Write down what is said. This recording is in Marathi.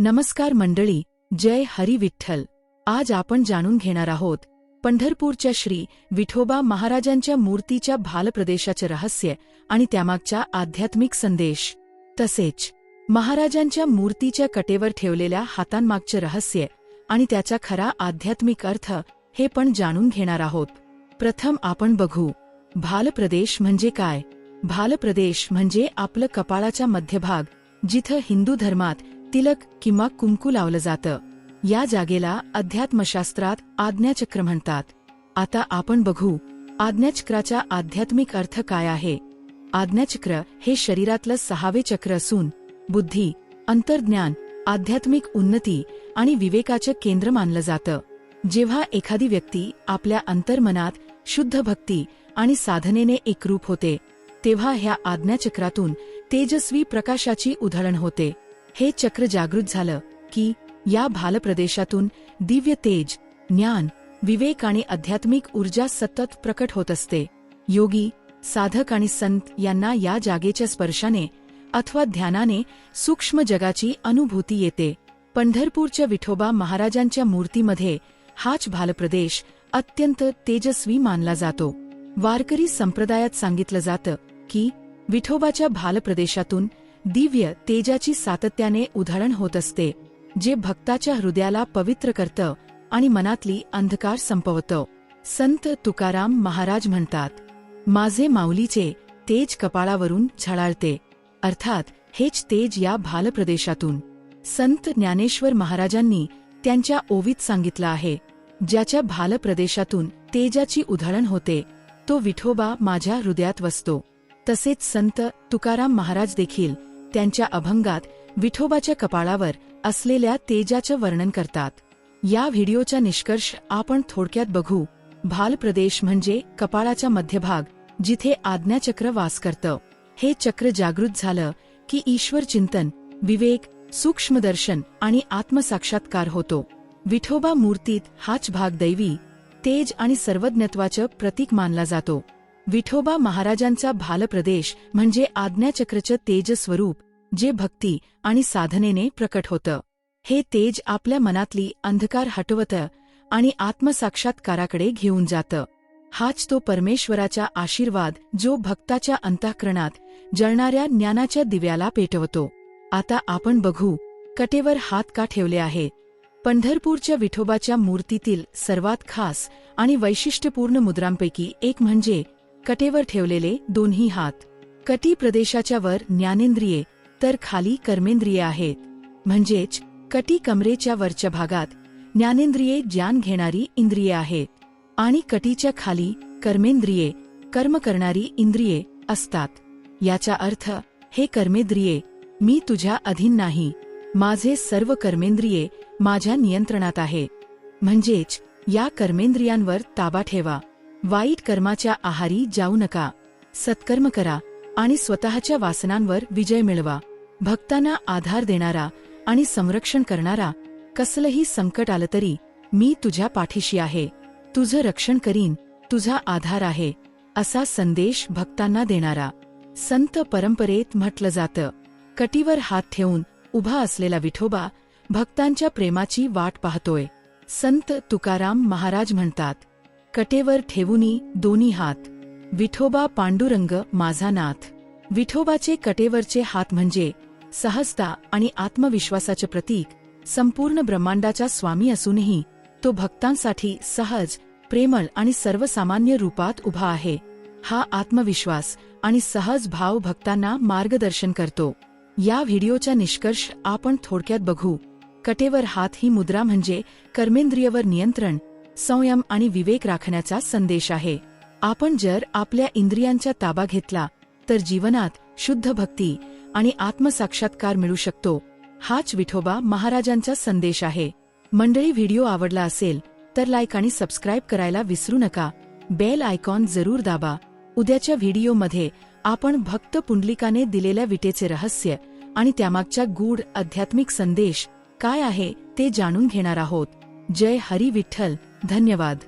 नमस्कार मंडळी जय हरी विठ्ठल. आज आपण जाणून घेणार आहोत पंढरपूरच्या श्री विठोबा महाराजांच्या मूर्तीच्या भालप्रदेशाचे रहस्य आणि त्यामागच्या आध्यात्मिक संदेश. तसेच महाराजांच्या मूर्तीच्या कटेवर ठेवलेल्या हातांमागचे रहस्य आणि त्याचा खरा आध्यात्मिक अर्थ हे पण जाणून घेणार आहोत. प्रथम आपण बघू भालप्रदेश म्हणजे काय? भालप्रदेश म्हणजे आपलं कपाळाचा मध्यभाग जिथं हिंदू धर्मात तिलक किंवा कुंकू लावलं जातं. या जागेला अध्यात्मशास्त्रात आज्ञाचक्र म्हणतात. आता आपण बघू आज्ञाचक्राचा आध्यात्मिक अर्थ काय आहे? आज्ञाचक्र हे शरीरातलं सहावे चक्र असून बुद्धी अंतर्ज्ञान आध्यात्मिक उन्नती आणि विवेकाचं केंद्र मानलं जातं. जेव्हा एखादी व्यक्ती आपल्या अंतर्मनात शुद्ध भक्ती आणि साधनेने एकरूप होते तेव्हा ह्या आज्ञाचक्रातून तेजस्वी प्रकाशाची उधळण होते. हे चक्र जागृत झालं की या भालप्रदेशातून दिव्य तेज ज्ञान विवेक आणि आध्यात्मिक ऊर्जा सतत प्रकट होत असते. योगी साधक आणि संत यांना या जागेच्या स्पर्शाने अथवा ध्यानाने सूक्ष्म जगाची अनुभूती येते. पंढरपूरच्या विठोबा महाराजांच्या मूर्तीमध्ये हाच भालप्रदेश अत्यंत तेजस्वी मानला जातो. वारकरी संप्रदायात सांगितलं जातं की विठोबाच्या भालप्रदेशातून दिव्य तेजाची सातत्याने उधळण होत असते जे भक्ताच्या हृदयाला पवित्र करतं आणि मनातली अंधकार संपवतं. संत तुकाराम महाराज म्हणतात माझे माऊलीचे तेज कपाळावरून झळाळते अर्थात हेच तेज या भालप्रदेशातून. संत ज्ञानेश्वर महाराजांनी त्यांच्या ओवीत सांगितलं आहे ज्याच्या भालप्रदेशातून तेजाची उधळण होते तो विठोबा माझ्या हृदयात वसतो. तसेच संत तुकाराम महाराज देखील त्यांच्या अभंगात विठोबाच्या कपाळावर असलेल्या तेजाचं वर्णन करतात. या व्हिडिओचा निष्कर्ष आपण थोडक्यात बघू. भाल प्रदेश म्हणजे कपाळाचा मध्यभाग जिथे आज्ञाचक्र वास करतं. हे चक्र जागृत झालं की ईश्वर चिंतन विवेक सूक्ष्मदर्शन आणि आत्मसाक्षात्कार होतो. विठोबा मूर्तीत हाच भाग दैवी तेज आणि सर्वज्ञत्वाचं प्रतीक मानला जातो. विठोबा महाराजांचा भालप्रदेश म्हणजे आज्ञाचक्रचं तेजस्वरूप जे भक्ती आणि साधनेने प्रकट होतं. हे तेज आपल्या मनातली अंधकार हटवतं आणि आत्मसाक्षात्काराकडे घेऊन जातं. हाच तो परमेश्वराचा आशीर्वाद जो भक्ताच्या अंतःकरणात जळणाऱ्या ज्ञानाच्या दिव्याला पेटवतो. आता आपण बघू कटेवर हात का ठेवले आहे? पंढरपूरच्या विठोबाच्या मूर्तीतील सर्वात खास आणि वैशिष्ट्यपूर्ण मुद्रांपैकी एक म्हणजे कटेवर ठेवलेले दोन्ही हात. कटी प्रदेशाच्या वर ज्ञानेंद्रिये तर खाली कर्मेंद्रिये आहेत. म्हणजेच कटी कमरेच्या वरच्या भागात ज्ञानेंद्रिये ज्ञान घेणारी इंद्रिये आहेत. आणि कटीच्या खाली कर्मेंद्रिये कर्म करणारी इंद्रिये असतात. याचा अर्थ हे कर्मेंद्रिये मी तुझ्या अधीन नाही. माझे सर्व कर्मेंद्रिये माझ्या नियंत्रणात आहे. म्हणजेच या कर्मेंद्रियांवर ताबा ठेवा. वाईट कर्माच्या आहारी जाऊ नका. सत्कर्म करा आणि स्वतःच्या वासनांवर विजय मिळवा. भक्तांना आधार देणारा आणि संरक्षण करणारा कसलंही संकट आलं तरी मी तुझ्या पाठीशी आहे. तुझं रक्षण करीन तुझा आधार आहे असा संदेश भक्तांना देणारा. संत परंपरेत म्हटलं जातं कटीवर हात ठेवून उभा असलेला विठोबा भक्तांच्या प्रेमाची वाट पाहतोय. संत तुकाराम महाराज म्हणतात कटेवर ठेवूनी दोन्ही हात. विठोबा पांडुरंग माझा नाथ. विठोबाचे कटेवरचे हात म्हणजे सहजता आणि आत्मविश्वासाचे प्रतीक संपूर्ण ब्रह्मांडाचा स्वामी असूनही तो भक्तांसाठी सहज प्रेमळ आणि सर्वसामान्य रूपात उभा आहे. हा आत्मविश्वास आणि सहज भाव भक्तांना मार्गदर्शन करतो. या व्हिडिओचा निष्कर्ष आपण थोडक्यात बघू. कटेवर हात ही मुद्रा म्हणजे कर्मेंद्रियवर नियंत्रण संयम आणि विवेक राखण्याचा संदेश आहे. आपण जर आपल्या इंद्रियांचा ताबा घेतला तर जीवनात शुद्ध भक्ती आणि आत्मसाक्षात्कार मिळू शकतो. हाच विठोबा महाराजांचा संदेश आहे. मंडळी व्हिडिओ आवडला असेल तर लाईक आणि सबस्क्राईब करायला विसरू नका. बेल आयकॉन जरूर दाबा. उद्याच्या व्हिडिओमध्ये आपण भक्त पुंडलिकाने दिलेल्या विटेचे रहस्य आणि त्यामागच्या गूढ आध्यात्मिक संदेश काय आहे ते जाणून घेणार आहोत. जय हरी विठ्ठल. धन्यवाद.